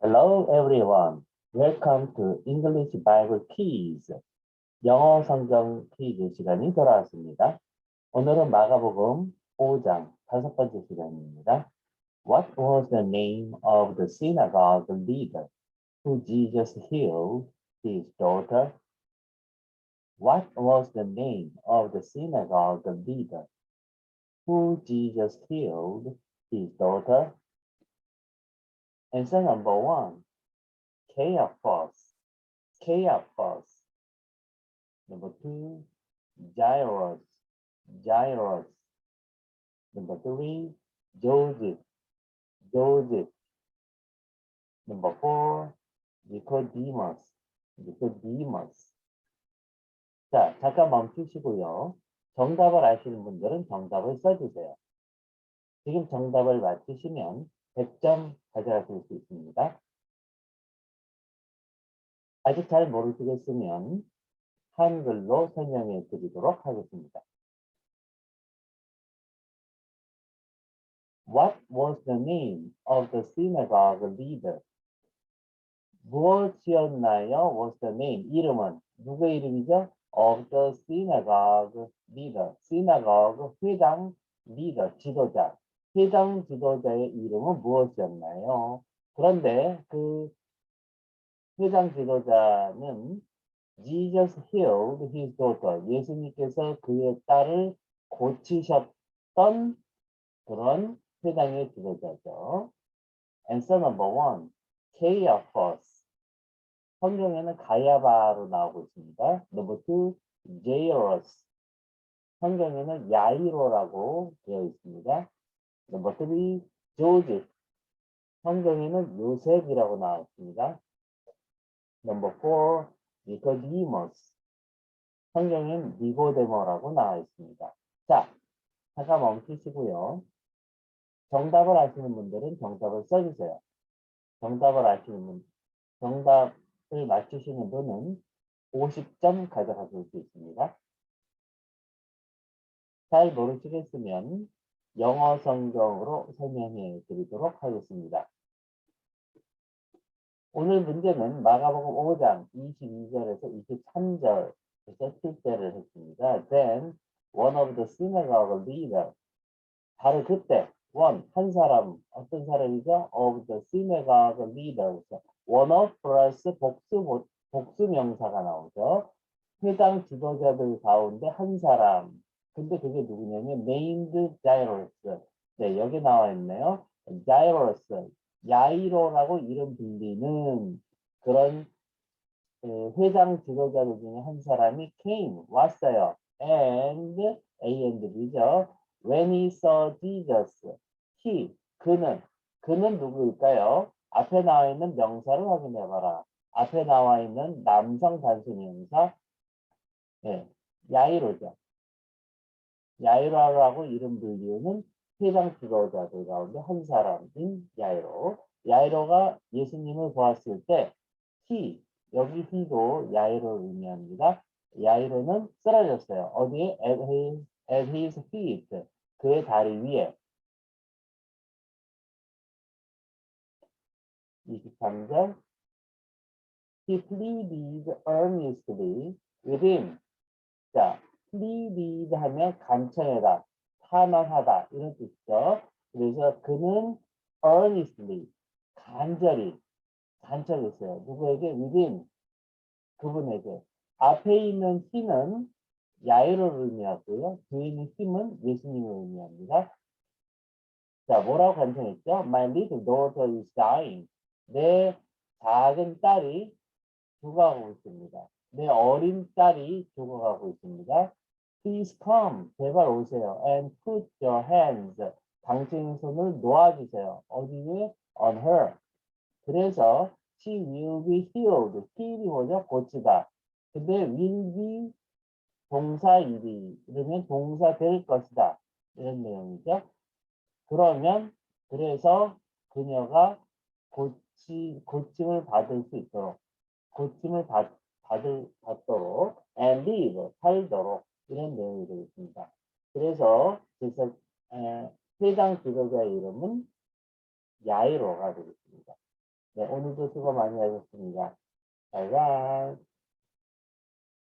Hello everyone. Welcome to English Bible Quiz. 영어 성경 퀴즈 시간이 돌아왔습니다. 오늘은 마가복음 5장 다섯 번째 시간입니다. What was the name of the synagogue leader who Jesus healed his daughter? What was the name of the synagogue leader who Jesus healed his daughter? Answer number one, Caiaphas. Caiaphas. Number two, Jairus. Jairus. Number three, Joseph. Joseph. Number four, Nicodemus. Nicodemus. 자, 잠깐 멈추시고요. 정답을 아시는 분들은 정답을 써주세요. 지금 정답을 맞히시면 100점 가져가실 수 있습니다. 아직 잘 모르시겠으면 한글로 설명해 드리도록 하겠습니다. What was the name of the synagogue leader? 무엇이었나요? was the name. 이름은 누구의 이름이죠? of the synagogue leader. synagogue 회당 leader 지도자. 회당 지도자의 이름은 무엇이었나요? 그런데 그 회장 지도자는 Jesus healed his daughter. 예수님께서 그의 딸을 고치셨던 그런 회당의 지도자죠. Answer number one, Caiaphas. 성경에는 가야바로 나오고 있습니다. Number two, Jairus. 성경에는 야이로라고 되어 있습니다. Number three, Joseph. 성경에는 요셉이라고 나왔습니다. Number four, Nicodemus. 성경엔 니고데모라고 나와 있습니다. 자, 잠깐 멈추시고요. 정답을 아시는 분들은 정답을 써주세요. 정답을 아시는 분, 정답을 맞추시는 분은 50점 가져가실 수 있습니다. 잘 모르시겠으면 영어 성경으로 설명해 드리도록 하겠습니다. 오늘 문제는 마가복음 5장 22절에서 23절에서 출제를 했습니다. Then one of the synagogue leader 바로 그때 one 한 사람 어떤 사람이죠? of the synagogue leaders one of 플러스 복수 복수 명사가 나오죠. 회당 지도자들 가운데 한 사람 근데 그게 누구냐면 named Jairus 네 여기 나와 있네요. Jairus 야이로라고 이름 불리는 그런 그 회장 지도자들 중에 한 사람이 came 왔어요. and A and B죠. When he saw Jesus, he 그는 그는 누구일까요? 앞에 나와 있는 명사를 확인해 봐라. 앞에 나와 있는 남성 단수명사 네, 야이로죠. 야이로라고 이름 불리우는 회장 지도자들 가운데 한 사람인 야이로. 야이로가 예수님을 보았을 때 he, 여기 he도 야이로를 의미합니다. 야이로는 쓰러졌어요. 어디에? At his, at his feet. 그의 다리 위에. 23절 He pleaded earnestly with him. 자, pleaded 하면 간청해라. 탄원하다 이런 뜻이죠. 그래서 그는 earnestly 간절히 간청했어요. 누구에게? within 그분에게. 앞에 있는 he는 야이로를 의미하고요. 뒤에 있는 힘은 예수님을 의미합니다. 자, 뭐라고 간청했죠? My little daughter is dying. 내 작은 딸이 죽어가고 있습니다. 내 어린 딸이 죽어가고 있습니다. Please come. 제발 오세요. And put your hands. 당신의 손을 놓아주세요. 어디에? On her. 그래서 she will be healed. heal이 뭐죠? 고치다. 근데 will be 동사 일이 이러면 동사 될 것이다. 이런 내용이죠. 그러면 그래서 그녀가 고치, 고침을 받을 수 있도록 고침을 받, 받을, 받도록 and live, 살도록 이런 내용이 되겠습니다. 그래서 그래서 에, 회장 지도자의 이름은 야이로가 되겠습니다. 네, 오늘도 수고 많이 하셨습니다. 바이바이.